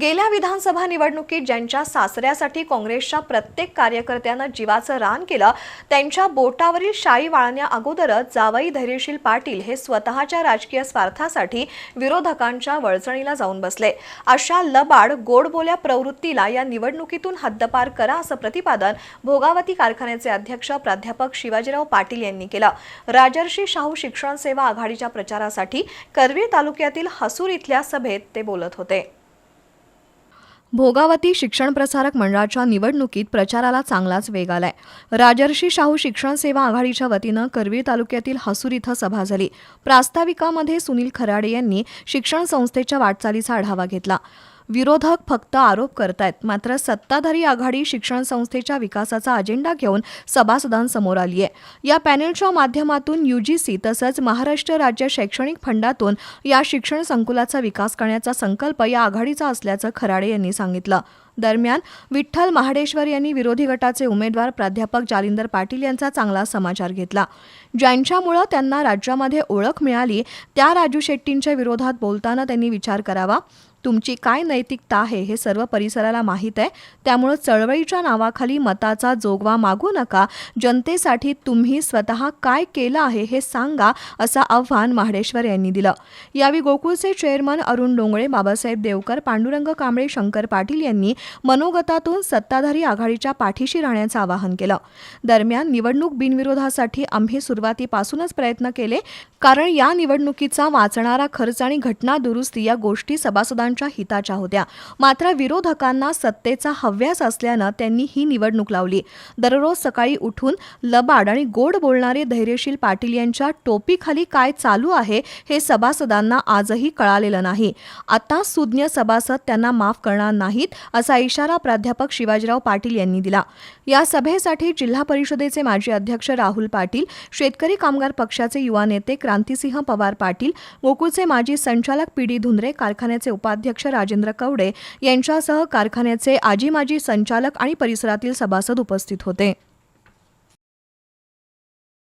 गेल्या विधानसभा निवडणुकीत ज्यांच्या सासऱ्यासाठी काँग्रेसच्या प्रत्येक कार्यकर्त्यानं जीवाचं रान केलं त्यांच्या बोटावरील शाई वाळण्या अगोदरच जावई धैर्यशील पाटील हे स्वतःच्या राजकीय स्वार्थासाठी विरोधकांच्या वळचणीला जाऊन बसले. अशा लबाड गोडबोल्या प्रवृत्तीला या निवडणुकीतून हद्दपार करा असं प्रतिपादन भोगावती कारखान्याचे अध्यक्ष प्राध्यापक शिवाजीराव पाटील यांनी केलं. राजर्षी शाहू शिक्षण सेवा आघाडीच्या प्रचारासाठी करवीर तालुक्यातील हसूर इथल्या सभेत ते बोलत होते. भोगावती शिक्षण प्रसारक मंडळाच्या निवडणुकीत प्रचाराला चांगलाच वेग आलाय. राजर्षी शाहू शिक्षण सेवा आघाडीच्या वतीनं करवीर तालुक्यातील हसूर इथं सभा झाली. प्रास्ताविकामध्ये सुनील खराडे यांनी शिक्षण संस्थेच्या वाटचालीचा आढावा घेतला. विरोधक फक्त आरोप करतायत. मात्र सत्ताधारी आघाडी शिक्षण संस्थेच्या विकासाचा अजेंडा घेऊन सभासदांसमोर आली आहे. या पॅनेलच्या माध्यमातून युजीसी तसंच महाराष्ट्र राज्य शैक्षणिक फंडातून या शिक्षण संकुलाचा विकास करण्याचा संकल्प या आघाडीचा असल्याचं खराडे यांनी सांगितलं. दरम्यान विठ्ठल महाडेश्वर यांनी विरोधी गटाचे उमेदवार प्राध्यापक जालिंदर पाटील यांचा चांगला समाचार घेतला. ज्यांच्यामुळं त्यांना राज्यामध्ये ओळख मिळाली त्या राजू शेट्टींच्या विरोधात बोलताना त्यांनी विचार करावा तुमची काय नैतिकता आहे हे सर्व परिसराला माहीत आहे त्यामुळं चळवळीच्या नावाखाली मताचा जोगवा मागू नका जनतेसाठी तुम्ही स्वतः काय केलं आहे हे सांगा असं आव्हान महाडेश्वर यांनी दिलं. यावेळी गोकुळचे चेअरमन अरुण डोंगळे बाबासाहेब देवकर पांडुरंग कांबळे शंकर पाटील यांनी मनोगतातून सत्ताधारी आघाडीच्या पाठीशी राहण्याचं आवाहन केलं. दरम्यान निवडणूक बिनविरोधासाठी आम्ही सुरुवातीपासूनच प्रयत्न केले कारण या निवडणुकीचा वाचणारा खर्च आणि घटना दुरुस्ती या गोष्टी सभासदांच्या हिताच्या होत्या. मात्र विरोधकांना सत्तेचा हव्यास असल्यानं त्यांनी ही निवडणूक लावली. दररोज सकाळी उठून लबाड आणि गोड बोलणारे धैर्यशील पाटील यांच्या टोपीखाली काय चालू आहे हे सभासदांना आजही कळालेलं नाही. आता सुज्ञ सभासद त्यांना माफ करणार नाहीत असा इशारा प्राध्यापक शिवाजीराव पाटील यांनी दिला. या सभेसाठी जिल्हा परिषदेचे माजी अध्यक्ष राहुल पाटील शेतकरी कामगार पक्षाचे युवा नेते क्रांतिसिंह पवार पाटील गोकुळचे माजी संचालक पी डी धुंद्रे कारखान्याचे उपाध्यक्ष राजेंद्र कवडे यांच्यासह कारखान्याचे आजी माजी संचालक आणि परिसरातील सभासद उपस्थित होते.